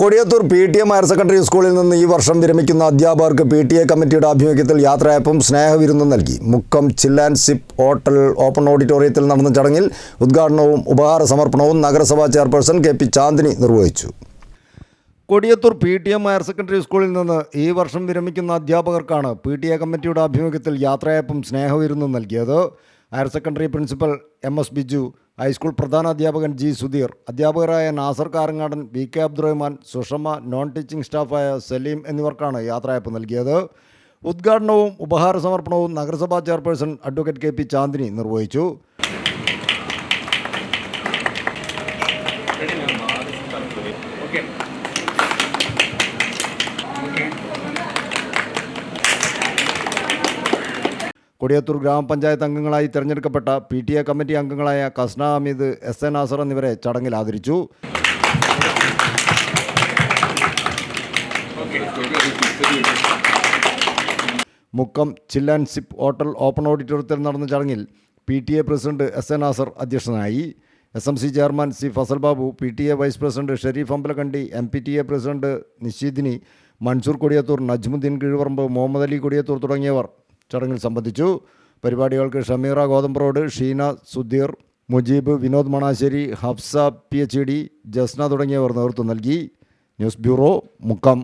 Kodiyathur P T M higher secondary സ്കൂളിൽ നിന്ന് ഈ വർഷം വിരമിക്കുന്ന അധ്യാപകർക്ക് പി ടി എ കമ്മിറ്റിയുടെ ആഭിമുഖ്യത്തിൽ യാത്രയപ്പും സ്നേഹവിരുന്നും നൽകി. മുക്കം ചില്ലാൻ സിപ്പ് ഹോട്ടൽ ഓപ്പൺ ഓഡിറ്റോറിയത്തിൽ നടന്ന ചടങ്ങിൽ ഉദ്ഘാടനവും ഉപഹാര സമർപ്പണവും നഗരസഭാ ചെയർപേഴ്സൺ കെ പി ചാന്ദിനി നിർവഹിച്ചു. Kodiyathur P T M higher secondary സ്കൂളിൽ നിന്ന് ഈ വർഷം വിരമിക്കുന്ന അധ്യാപകർക്കാണ് പി ടി എ കമ്മിറ്റിയുടെ ആഭിമുഖ്യത്തിൽ യാത്രയപ്പും സ്നേഹവിരുന്നും നൽകിയത്. Higher secondary principal M S Biju high school പ്രധാന അധ്യാപകൻ ജി സുധീർ അധ്യാപകരായ Nasar Karangadan V K Abdurahman Sushama non teaching സ്റ്റാഫായ Saleem എന്നിവർക്കാണ് യാത്രയപ്പ് നൽകിയത്. ഉദ്ഘാടനവും ഉപഹാര സമർപ്പണവും നഗരസഭാ chairperson advocate K P Chandini നിർവഹിച്ചു. കൊടിയത്തൂർ ഗ്രാമപഞ്ചായത്ത് അംഗങ്ങളായി തിരഞ്ഞെടുക്കപ്പെട്ട പി ടി എ കമ്മിറ്റി അംഗങ്ങളായ കസ്ന ഹമീദ് എസ് എൻ നാസർ എന്നിവരെ ചടങ്ങിൽ ആദരിച്ചു. മുക്കം ചില്ലാൻ സിപ്പ് ഹോട്ടൽ ഓപ്പൺ ഓഡിറ്റോറിയത്തിൽ നടന്ന ചടങ്ങിൽ P T A president S N Nasar അധ്യക്ഷനായി. S M C chairman C Fasal Babu P T A vice president Sherif Ambalakkandi M P T A president Nisheedini Mansoor Kodiyathur Najmuddin Kizhuvaramb Muhammad Ali Kodiyathur തുടങ്ങിയവർ ചടങ്ങിൽ സംബന്ധിച്ചു. പരിപാടികൾക്ക് Shameera Gothambroad Sheena Sudheer Mujeeb Vinod Manassery Hafsa P H D Jasna തുടങ്ങിയവർ നേതൃത്വം നൽകി. News bureau Mukkam.